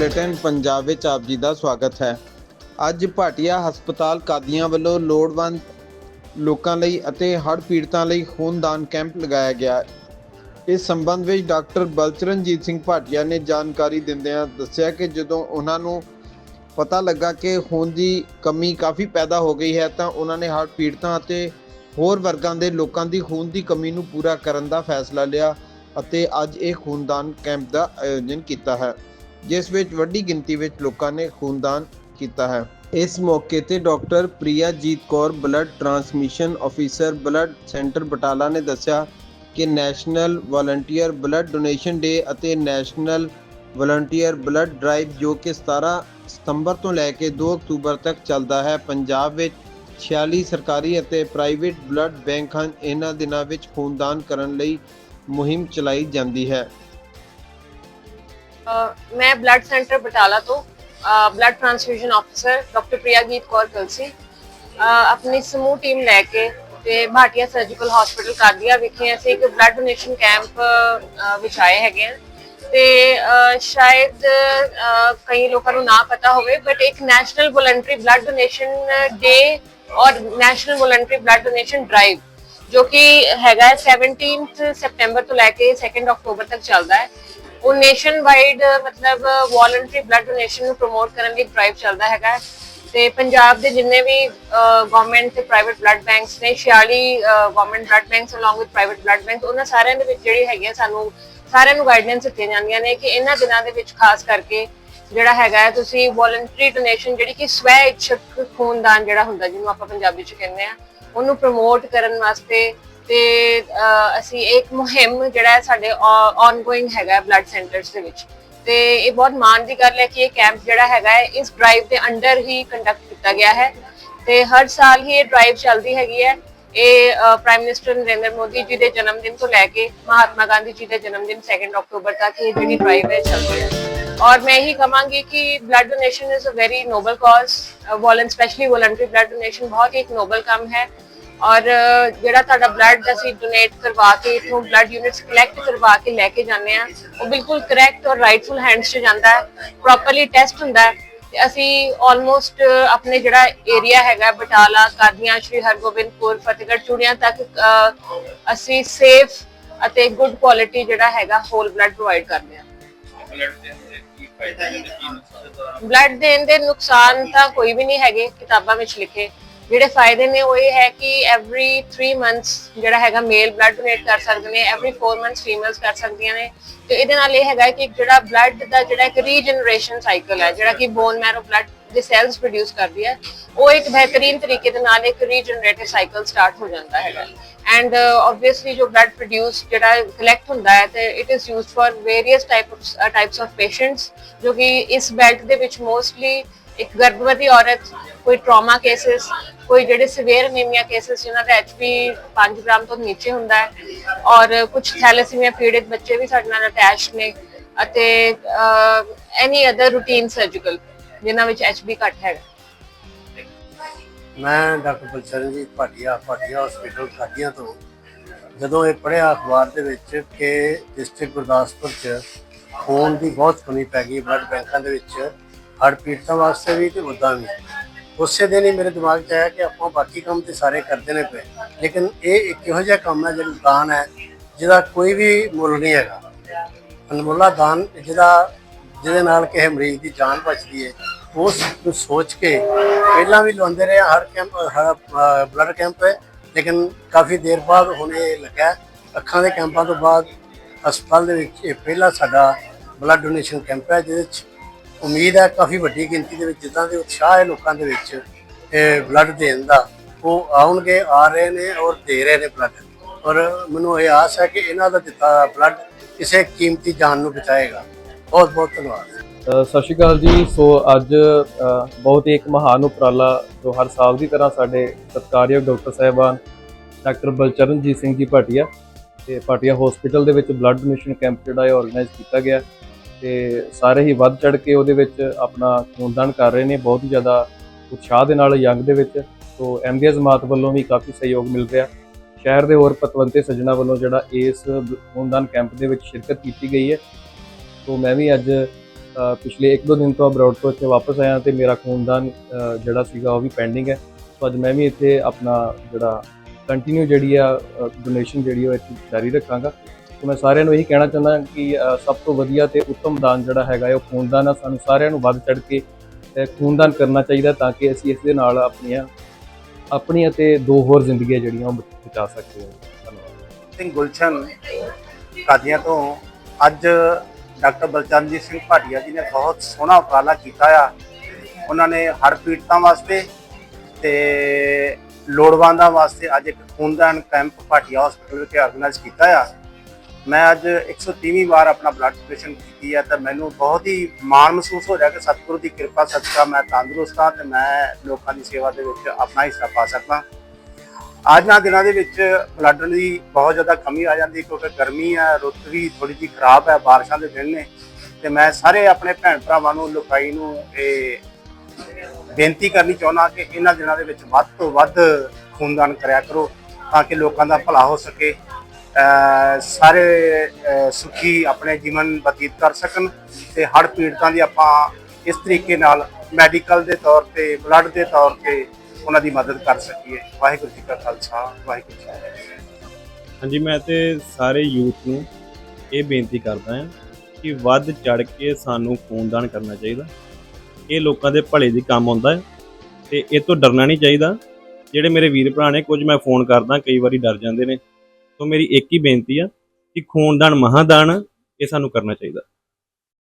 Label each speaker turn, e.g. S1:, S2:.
S1: 10 ਪੰਜਾਬ ਵਿੱਚ ਆਪ ਜੀ ਦਾ ਸਵਾਗਤ ਹੈ। ਅੱਜ ਭਾਟੀਆ ਹਸਪਤਾਲ ਕਾਦੀਆਂ ਵੱਲੋਂ ਲੋੜਵੰਦ ਲੋਕਾਂ ਲਈ ਅਤੇ ਹੜ੍ਹ ਪੀੜਤਾਂ ਲਈ ਖੂਨਦਾਨ ਕੈਂਪ ਲਗਾਇਆ ਗਿਆ। ਇਸ ਸੰਬੰਧ ਵਿੱਚ ਡਾਕਟਰ ਬਲਚਰਨਜੀਤ ਸਿੰਘ ਭਾਟੀਆ ਨੇ ਜਾਣਕਾਰੀ ਦਿੰਦਿਆਂ ਦੱਸਿਆ ਕਿ ਜਦੋਂ ਉਹਨਾਂ ਨੂੰ ਪਤਾ ਲੱਗਾ ਕਿ ਖੂਨ ਦੀ ਕਮੀ ਕਾਫੀ ਪੈਦਾ ਹੋ ਗਈ ਹੈ, ਤਾਂ ਉਹਨਾਂ ਨੇ ਹੜ੍ਹ ਪੀੜਤਾਂ ਅਤੇ ਹੋਰ ਵਰਗਾਂ ਦੇ ਲੋਕਾਂ ਦੀ ਖੂਨ ਦੀ ਕਮੀ ਨੂੰ ਪੂਰਾ ਕਰਨ ਦਾ ਫੈਸਲਾ ਲਿਆ ਅਤੇ ਅੱਜ ਇਹ ਖੂਨਦਾਨ ਕੈਂਪ ਦਾ ਆਯੋਜਨ ਕੀਤਾ ਹੈ। ਜਿਸ ਵਿੱਚ ਵੱਡੀ ਗਿਣਤੀ ਵਿੱਚ ਲੋਕਾਂ ਨੇ ਖੂਨਦਾਨ ਕੀਤਾ ਹੈ। ਇਸ ਮੌਕੇ ਤੇ doctor Priyajit Kaur, blood transmission officer blood centre Batala ਨੇ ਦੱਸਿਆ ਕਿ national volunteer blood donation day ਅਤੇ ਨੈਸ਼ਨਲ ਵਲੰਟੀਅਰ ਬਲੱਡ ਡਰਾਈਵ ਜੋ ਕਿ 17 ਸਤੰਬਰ ਤੋਂ ਲੈ ਕੇ 2 ਅਕਤੂਬਰ ਤੱਕ ਚੱਲਦਾ ਹੈ, ਪੰਜਾਬ ਵਿੱਚ 46 ਸਰਕਾਰੀ ਅਤੇ ਪ੍ਰਾਈਵੇਟ ਬਲੱਡ ਬੈਂਕ ਹਨ ਇਹਨਾਂ ਦਿਨਾਂ ਵਿੱਚ ਖੂਨਦਾਨ ਕਰਨ ਲਈ ਮੁਹਿੰਮ ਚਲਾਈ ਜਾਂਦੀ ਹੈ।
S2: ਮੈਂ ਬਲੱਡ ਸੈਂਟਰ ਬਟਾਲਾ ਤੋਂ blood transfusion officer doctor Priyajit Kaur Kalsi ਆਪਣੀ ਸਮੂਹ ਟੀਮ ਲੈ ਕੇ ਤੇ ਭਾਟੀਆ ਸਰਜੀਕਲ ਹਸਪੀਟਲ ਕਾਦੀਆ ਵਿਖੇ ਅਸੀਂ ਇੱਕ ਬਲੱਡ ਡੋਨੇਸ਼ਨ ਕੈਂਪ ਵਿੱਚ ਆਏ ਹੈਗੇ ਹਾਂ। ਤੇ ਸ਼ਾਇਦ ਕਈ ਲੋਕਾਂ ਨੂੰ ਨਾ ਪਤਾ ਹੋਵੇ ਬਟ ਇੱਕ national voluntary blood donation day ਔਰ national voluntary blood donation drive ਜੋ ਕਿ ਹੈਗਾ ਹੈ 17th ਸੈਪਟੈਂਬਰ ਤੋਂ ਲੈ ਕੇ 2nd ਅਕਤੂਬਰ ਤੱਕ ਚੱਲਦਾ ਹੈ। ਉਹ ਨੇਸ਼ਨ ਵਾਈਡ ਮਤਲਬ ਵੋਲੰਟਰੀ ਬਲੱਡ ਡੋਨੇਸ਼ਨ ਨੂੰ ਪ੍ਰਮੋਟ ਕਰਨ ਲਈ ਡਰਾਈਵ ਚੱਲਦਾ ਹੈਗਾ। ਤੇ ਪੰਜਾਬ ਦੇ ਜਿੰਨੇ ਵੀ ਗਵਰਨਮੈਂਟ ਤੇ ਪ੍ਰਾਈਵੇਟ ਬਲੱਡ ਬੈਂਕਸ ਨੇ 46 government blood banks along with private blood banks ਉਹਨਾਂ ਸਾਰਿਆਂ ਦੇ ਵਿੱਚ ਜਿਹੜੀ ਹੈਗੀ ਸਾਨੂੰ, ਸਾਰਿਆਂ ਨੂੰ ਗਾਈਡਲਾਈਨਸ ਦਿੱਤੀਆਂ ਜਾਂਦੀਆਂ ਨੇ ਕਿ ਇਹਨਾਂ ਦਿਨਾਂ ਦੇ ਵਿੱਚ ਖਾਸ ਕਰਕੇ ਜਿਹੜਾ ਹੈਗਾ ਹੈ ਤੁਸੀਂ ਵੋਲੰਟਰੀ ਡੋਨੇਸ਼ਨ ਜਿਹੜੀ ਕਿ ਸਵੈ ਇੱਛਕ ਖੂਨਦਾਨ ਜਿਹੜਾ ਹੁੰਦਾ, ਜਿਹਨੂੰ ਆਪਾਂ ਪੰਜਾਬੀ ਚ ਕਹਿੰਦੇ ਆ, ਉਹਨੂੰ ਪ੍ਰਮੋਟ ਕਰਨ ਵਾਸਤੇ ਤੇ ਅਸੀਂ ਇੱਕ ਮੁਹਿੰਮ ਜਿਹੜਾ ਹੈ ਸਾਡੇ ਆਨਗੋਇੰਗ ਹੈਗਾ ਬਲੱਡ ਸੈਂਟਰਸ ਦੇ ਵਿੱਚ। ਤੇ ਇਹ ਬਹੁਤ ਮਾਣ ਦੀ ਗੱਲ ਹੈ ਕਿ ਇਹ ਕੈਂਪ ਜਿਹੜਾ ਹੈਗਾ ਹੈ, ਇਸ ਡਰਾਈਵ ਦੇ ਅੰਡਰ ਹੀ ਕੰਡਕਟ ਕੀਤਾ ਗਿਆ ਹੈ। ਤੇ ਹਰ ਸਾਲ ਹੀ ਇਹ ਡਰਾਈਵ ਚੱਲਦੀ ਹੈਗੀ ਹੈ। ਇਹ ਪ੍ਰਾਈਮ ਮਿਨਿਸਟਰ ਨਰਿੰਦਰ ਮੋਦੀ ਜੀ ਦੇ ਜਨਮ ਦਿਨ ਤੋਂ ਲੈ ਕੇ ਮਹਾਤਮਾ ਗਾਂਧੀ ਜੀ ਦੇ ਜਨਮ ਦਿਨ 2 ਅਕਤੂਬਰ ਤੱਕ ਇਹ ਜਿਹੜੀ ਡਰਾਈਵ ਹੈ ਚੱਲਦੀ ਹੈ। ਔਰ ਮੈਂ ਇਹੀ ਕਹਾਂਗੀ ਕਿ blood donation is a very noble cause ਵੋਲਨ specially voluntary blood donation ਬਹੁਤ ਹੀ ਇੱਕ ਨੋਬਲ ਕੰਮ ਹੈ। ਔਰ ਜਿਹੜਾ ਤੁਹਾਡਾ ਬਲੱਡ ਅਸੀਂ ਡੋਨੇਟ ਕਰਵਾ ਕੇ ਇਥੋਂ ਬਲੱਡ ਯੂਨਿਟਸ ਕਲੈਕਟ ਕਰਵਾ ਕੇ ਲੈ ਕੇ ਜਾਂਦੇ ਆ ਉਹ ਬਿਲਕੁਲ ਕਰੈਕਟ ਔਰ ਰਾਈਟਫੁਲ ਹੈਂਡਸ 'ਚ ਜਾਂਦਾ ਹੈ ਪ੍ਰੋਪਰਲੀ ਟੈਸਟ ਹੁੰਦਾ ਹੈ। ਤੇ ਅਸੀਂ ਆਲਮੋਸਟ ਆਪਣੇ ਜਿਹੜਾ ਏਰੀਆ ਹੈਗਾ ਬਟਾਲਾ ਕਾਦੀਆਂ ਸ਼੍ਰੀ ਹਰਗੋਬਿੰਦਪੁਰ ਫਤਿਹਗੜ੍ਹ ਚੂੜੀਆਂ ਤੱਕ ਅਸੀਂ ਸੇਫ ਅਤੇ ਗੁੱਡ ਕੁਆਲਿਟੀ ਜਿਹੜਾ ਹੈਗਾ ਹੋਲ ਬਲੱਡ ਪ੍ਰੋਵਾਈਡ ਕਰਦੇ ਹੈ।
S3: ਬਲੱਡ
S2: ਦੇਣ ਦੇ ਨੁਕਸਾਨ ਤਾਂ ਕੋਈ ਵੀ ਨਹੀਂ ਹੈਗੇ ਕਿਤਾਬਾਂ ਵਿੱਚ ਲਿਖੇ। ਜਿਹੜੇ ਫਾਇਦੇ ਨੇ ਉਹ ਇਹ ਹੈ ਕਿ ਐਵਰੀ 3 ਮੰਥਸ ਜਿਹੜਾ ਹੈਗਾ ਮੇਲ ਬਲੱਡ ਡੋਨੇਟ ਕਰ ਸਕਦੇ ਨੇ ਐਵਰੀ 4 ਮੰਥਸ ਫੀਮੇਲਸ ਕਰ ਸਕਦੀਆਂ ਨੇ। ਤੇ ਇਹਦੇ ਨਾਲ ਇਹ ਹੈਗਾ ਕਿ ਜਿਹੜਾ ਬਲੱਡ ਦਾ ਜਿਹੜਾ ਇੱਕ ਰੀਜਨਰੇਸ਼ਨ ਸਾਈਕਲ ਹੈ ਜਿਹੜਾ ਕਿ ਬੋਨ ਮੈਰੋ ਬਲੱਡ ਦੇ ਸੈਲਸ ਪ੍ਰੋਡਿਊਸ ਕਰਦੀ ਹੈ ਉਹ ਇੱਕ ਬਿਹਤਰੀਨ ਤਰੀਕੇ ਦੇ ਨਾਲ ਇੱਕ ਰੀਜਨਰੇਟਿਵ ਸਾਈਕਲ ਸਟਾਰਟ ਹੋ ਜਾਂਦਾ ਹੈਗਾ ਐਂਡ ਆਬਵੀਅਸਲੀ ਜੋ ਬਲੱਡ ਪ੍ਰੋਡਿਊਸ ਜਿਹੜਾ ਕਲੈਕਟ ਹੁੰਦਾ ਹੈ ਤੇ it is used for various types types of patients ਜੋ ਕਿ ਇਸ ਬੈਲਟ ਦੇ ਵਿੱਚ ਮੋਸਟਲੀ ਇੱਕ ਗਰਭਵਤੀ ਔਰਤ, ਕੋਈ ਟਰਾਮਾ ਕੇਸਸ ਕੋਈ ਜਿਹੜੇ ਸਿਵੀਅਰ ਅਨੀਮੀਆ ਕੇਸਸ ਜਿਨ੍ਹਾਂ ਦਾ ਐਚਪੀ 5 ਗ੍ਰਾਮ ਤੋਂ ਨੀਚੇ ਹੁੰਦਾ ਹੈ ਔਰ ਕੁਝ ਥੈਲੇਸੀਮੀਆ ਪੀੜਿਤ ਬੱਚੇ ਵੀ ਸਾਡੇ ਨਾਲ ਅਟੈਚ ਨੇ ਅਤੇ ਐਨੀ ਅਦਰ ਰੂਟੀਨ ਸਰਜੀਕਲ ਜਿਨ੍ਹਾਂ ਵਿੱਚ ਐਚਬੀ ਘੱਟ ਹੈਗਾ।
S4: ਮੈਂ ਡਾਕਟਰ ਬਲਚਰਨ ਜੀ ਭਾਟੀਆ ਭਾਟੀਆ ਹਸਪੀਟਲ ਖਾਟੀਆਂ ਤੋਂ। ਜਦੋਂ ਇਹ ਪੜਿਆ ਅਖਬਾਰ ਦੇ ਵਿੱਚ ਕਿ ਡਿਸਟ੍ਰਿਕਟ ਗੁਰਦਾਸਪੁਰ 'ਚ ਖੂਨ ਦੀ ਬਹੁਤ ਕਮੀ ਪੈ ਗਈ ਬਲੱਡ ਬੈਂਕਾਂ ਦੇ ਵਿੱਚ ਹੜ੍ਹ ਪੀੜਤਾਂ ਵਾਸਤੇ ਵੀ ਤੇ ਉੱਦਾਂ ਵੀ। ਉਸੇ ਦਿਨ ਹੀ ਮੇਰੇ ਦਿਮਾਗ 'ਚ ਆਇਆ ਕਿ ਆਪਾਂ ਬਾਕੀ ਕੰਮ ਤੇ ਸਾਰੇ ਕਰਦੇ ਨੇ ਪਏ। ਲੇਕਿਨ ਇਹ ਇੱਕ ਇਹੋ ਜਿਹਾ ਕੰਮ ਹੈ ਜਿਹੜਾ ਦਾਨ ਹੈ, ਜਿਹਦਾ ਕੋਈ ਵੀ ਮੁੱਲ ਨਹੀਂ ਹੈਗਾ। ਅਨਮੁੱਲਾ ਦਾਨ ਜਿਹਦਾ ਜਿਹਦੇ ਨਾਲ ਕਿਸੇ ਮਰੀਜ਼ ਦੀ ਜਾਨ ਬਚਦੀ ਹੈ ਉਸ ਨੂੰ ਸੋਚ ਕੇ ਪਹਿਲਾਂ ਵੀ ਲਵਾਉਂਦੇ ਰਹੇ ਹਰ ਕੈਂਪ ਹਰ ਬਲੱਡ ਕੈਂਪ ਹੈ। ਲੇਕਿਨ ਕਾਫੀ ਦੇਰ ਬਾਅਦ ਹੁਣ ਇਹ ਲੱਗਾ ਅੱਖਾਂ ਦੇ ਕੈਂਪਾਂ ਤੋਂ ਬਾਅਦ ਹਸਪਤਾਲ ਦੇ ਵਿੱਚ ਇਹ ਪਹਿਲਾ ਸਾਡਾ ਬਲੱਡ ਡੋਨੇਸ਼ਨ ਕੈਂਪ ਹੈ, ਜਿਹਦੇ ਵਿੱਚ ਉਮੀਦ ਹੈ ਕਾਫੀ ਵੱਡੀ ਗਿਣਤੀ ਦੇ ਵਿੱਚ ਜਿੱਦਾਂ ਦੇ ਉਤਸ਼ਾਹ ਹੈ ਲੋਕਾਂ ਦੇ ਵਿੱਚ, ਇਹ ਬਲੱਡ ਦੇਣ ਦਾ, ਉਹ ਆਉਣਗੇ, ਆ ਰਹੇ ਨੇ ਔਰ ਦੇ ਰਹੇ ਨੇ ਬਲੱਡ ਔਰ ਮੈਨੂੰ ਇਹ ਆਸ ਹੈ ਕਿ ਇਹਨਾਂ ਦਾ ਦਿੱਤਾ ਬਲੱਡ ਕਿਸੇ ਕੀਮਤੀ ਜਾਨ ਨੂੰ ਬਚਾਏਗਾ। ਬਹੁਤ ਬਹੁਤ ਧੰਨਵਾਦ।
S5: ਸਤਿ ਸ਼੍ਰੀ ਅਕਾਲ ਜੀ। ਸੋ ਅੱਜ ਬਹੁਤ ਹੀ ਇੱਕ ਮਹਾਨ ਉਪਰਾਲਾ ਜੋ ਹਰ ਸਾਲ ਦੀ ਤਰ੍ਹਾਂ ਸਾਡੇ ਸਤਿਕਾਰਯੋਗ ਡਾਕਟਰ ਸਾਹਿਬਾਨ ਡਾਕਟਰ ਬਲਚਰਨਜੀਤ ਸਿੰਘ ਜੀ, ਭਾਟੀਆ ਤੇ ਭਾਟੀਆ ਹਸਪੀਟਲ ਦੇ ਵਿੱਚ ਬਲੱਡ ਡੋਨੇਸ਼ਨ ਕੈਂਪ ਜਿਹੜਾ ਹੈ ਆਰਗੇਨਾਈਜ਼ ਕੀਤਾ ਗਿਆ। ਤੇ ਸਾਰੇ ਹੀ ਵੱਧ ਚੜ ਕੇ ਉਹਦੇ ਵਿੱਚ ਆਪਣਾ ਖੂਨਦਾਨ ਕਰ ਰਹੇ ਨੇ, ਬਹੁਤ ਹੀ ਜ਼ਿਆਦਾ ਉਤਸ਼ਾਹ ਦੇ ਨਾਲ ਯੰਗ ਦੇ ਵਿੱਚ। ਸੋ ਐਮਡੀਐਸ ਜਮਾਤ ਵੱਲੋਂ ਵੀ ਕਾਫੀ ਸਹਿਯੋਗ ਮਿਲ ਰਿਹਾ। ਸ਼ਹਿਰ ਦੇ ਹੋਰ ਪਤਵੰਤੇ ਸੱਜਣਾ ਵੱਲੋਂ ਜਿਹੜਾ ਇਸ ਖੂਨਦਾਨ ਕੈਂਪ ਦੇ ਵਿੱਚ ਸ਼ਿਰਕਤ ਕੀਤੀ ਗਈ ਹੈ। ਸੋ ਮੈਂ ਵੀ ਅੱਜ ਪਿਛਲੇ 1-2 ਦਿਨ ਤੋਂ ਅਬਰੋਡ ਤੋਂ ਇੱਥੇ ਵਾਪਸ ਆਇਆ ਤੇ ਮੇਰਾ ਖੂਨਦਾਨ ਜਿਹੜਾ ਸੀਗਾ ਉਹ ਵੀ ਪੈਂਡਿੰਗ ਹੈ। ਸੋ ਅੱਜ ਮੈਂ ਵੀ ਇੱਥੇ ਆਪਣਾ ਜਿਹੜਾ ਕੰਟੀਨਿਊ ਜਿਹੜੀ ਆ ਡੋਨੇਸ਼ਨ ਜਿਹੜੀ ਉਹ ਇੱਥੇ ਜਾਰੀ ਰੱਖਾਂਗਾ। ਸੋ ਮੈਂ ਸਾਰਿਆਂ ਨੂੰ ਇਹੀ ਕਹਿਣਾ ਚਾਹੁੰਦਾ ਕਿ ਸਭ ਤੋਂ ਵਧੀਆ ਤੇ ਉੱਤਮ ਦਾਨ ਜਿਹੜਾ ਹੈਗਾ ਹੈ, ਉਹ ਖੂਨਦਾਨ ਆ। ਸਾਨੂੰ ਸਾਰਿਆਂ ਨੂੰ ਵੱਧ ਚੜ ਕੇ ਖੂਨਦਾਨ ਕਰਨਾ ਚਾਹੀਦਾ ਤਾਂ ਕਿ ਅਸੀਂ ਇਸ ਦੇ ਨਾਲ ਆਪਣੀਆਂ, ਆਪਣੀ ਅਤੇ ਦੋ ਹੋਰ ਜ਼ਿੰਦਗੀਆਂ ਜਿਹੜੀਆਂ ਉਹ ਬਚਾ ਸਕਦੇ ਹਾਂ ਧੰਨਵਾਦ।
S6: ਸਿੰਘ ਗੁਲਸ਼ਨ ਕਾਦੀਆਂ ਤੋਂ ਅੱਜ ਡਾਕਟਰ ਬਲਚੰਦਜੀਤ ਸਿੰਘ ਭਾਟੀਆ ਜੀ ਨੇ ਬਹੁਤ ਸੋਹਣਾ ਉਪਰਾਲਾ ਕੀਤਾ ਆ। ਉਹਨਾਂ ਨੇ ਹੜ੍ਹ ਪੀੜਤਾਂ ਵਾਸਤੇ ਤੇ ਲੋੜਵੰਦਾਂ ਵਾਸਤੇ ਅੱਜ ਇੱਕ ਖੂਨਦਾਨ ਕੈਂਪ ਭਾਟੀਆ ਹਸਪੀਟਲ ਵਿਖੇ ਆਰਗੇਨਾਈਜ਼ ਕੀਤਾ ਆ। ਮੈਂ ਅੱਜ 130ਵੀਂ ਵਾਰ ਆਪਣਾ ਬਲੱਡ ਡੋਨੇਸ਼ਨ ਕੀਤੀ ਹੈ ਤਾਂ ਮੈਨੂੰ ਬਹੁਤ ਹੀ ਮਾਣ ਮਹਿਸੂਸ ਹੋ ਰਿਹਾ ਕਿ ਸਤਿਗੁਰੂ ਦੀ ਕਿਰਪਾ ਸਦਕਾ ਮੈਂ ਤੰਦਰੁਸਤ ਹਾਂ ਤੇ ਮੈਂ ਲੋਕਾਂ ਦੀ ਸੇਵਾ ਦੇ ਵਿੱਚ ਆਪਣਾ ਹਿੱਸਾ ਪਾ ਸਕਾਂ। ਅੱਜ ਨਾਲ ਦਿਨਾਂ ਦੇ ਵਿੱਚ ਬਲੱਡ ਦੀ ਬਹੁਤ ਜ਼ਿਆਦਾ ਕਮੀ ਆ ਜਾਂਦੀ ਕਿਉਂਕਿ ਗਰਮੀ ਹੈ ਰੁੱਤ ਵੀ ਥੋੜੀ ਜਿਹੀ ਖਰਾਬ ਹੈ ਬਾਰਿਸ਼ਾਂ ਦੇ ਦਿਨ ਨੇ ਤੇ ਮੈਂ ਸਾਰੇ ਆਪਣੇ ਭੈਣ ਭਰਾਵਾਂ ਨੂੰ ਲੋਕਾਈ ਨੂੰ ਇਹ ਬੇਨਤੀ ਕਰਨੀ ਚਾਹੁੰਦਾ ਕਿ ਇਹਨਾਂ ਦਿਨਾਂ ਦੇ ਵਿੱਚ ਵੱਧ ਤੋਂ ਵੱਧ ਖੂਨਦਾਨ ਕਰਿਆ ਕਰੋ ਤਾਂ ਕਿ ਲੋਕਾਂ ਦਾ ਭਲਾ ਹੋ ਸਕੇ। ਸਾਰੇ ਸੁਖੀ ਆਪਣੇ ਜੀਵਨ ਬਤੀਤ ਕਰ ਸਕਣ ਤੇ ਹੜ੍ਹ ਪੀੜਤਾਂ ਦੀ ਆਪਾਂ ਇਸ ਤਰੀਕੇ ਨਾਲ ਮੈਡੀਕਲ ਦੇ ਤੌਰ ਤੇ, ਬਲੱਡ ਦੇ ਤੌਰ ਤੇ ਉਹਨਾਂ ਦੀ ਮਦਦ ਕਰ ਸਕੀਏ। ਵਾਹਿਗੁਰੂ ਜੀ ਕਾ ਖਾਲਸਾ, ਵਾਹਿਗੁਰੂ ਜੀ ਕੀ ਫਤਿਹ।
S7: ਹਾਂਜੀ, ਮੈਂ ਤੇ ਸਾਰੇ ਯੂਥ ਨੂੰ ਇਹ ਬੇਨਤੀ ਕਰਦਾ ਹਾਂ ਕਿ ਵੱਧ ਚੜ ਕੇ ਸਾਨੂੰ ਖੂਨਦਾਨ ਕਰਨਾ ਚਾਹੀਦਾ। ਇਹ ਲੋਕਾਂ ਦੇ ਭਲੇ ਦੀ ਕੰਮ ਆਉਂਦਾ ਹੈ ਤੇ ਇਹ ਤੋਂ ਡਰਨਾ ਨਹੀਂ ਚਾਹੀਦਾ। ਜਿਹੜੇ ਮੇਰੇ ਵੀਰ ਭਰਾ ਨੇ, ਕੁਝ ਮੈਂ ਫੋਨ ਕਰਦਾ, ਕਈ ਵਾਰੀ ਡਰ ਜਾਂਦੇ ਨੇ। ਸੋ ਮੇਰੀ ਇੱਕ ਹੀ ਬੇਨਤੀ ਆ ਕਿ ਖੂਨਦਾਨ ਮਹਾਦਾਨ ਇਹ ਸਾਨੂੰ ਕਰਨਾ ਚਾਹੀਦਾ।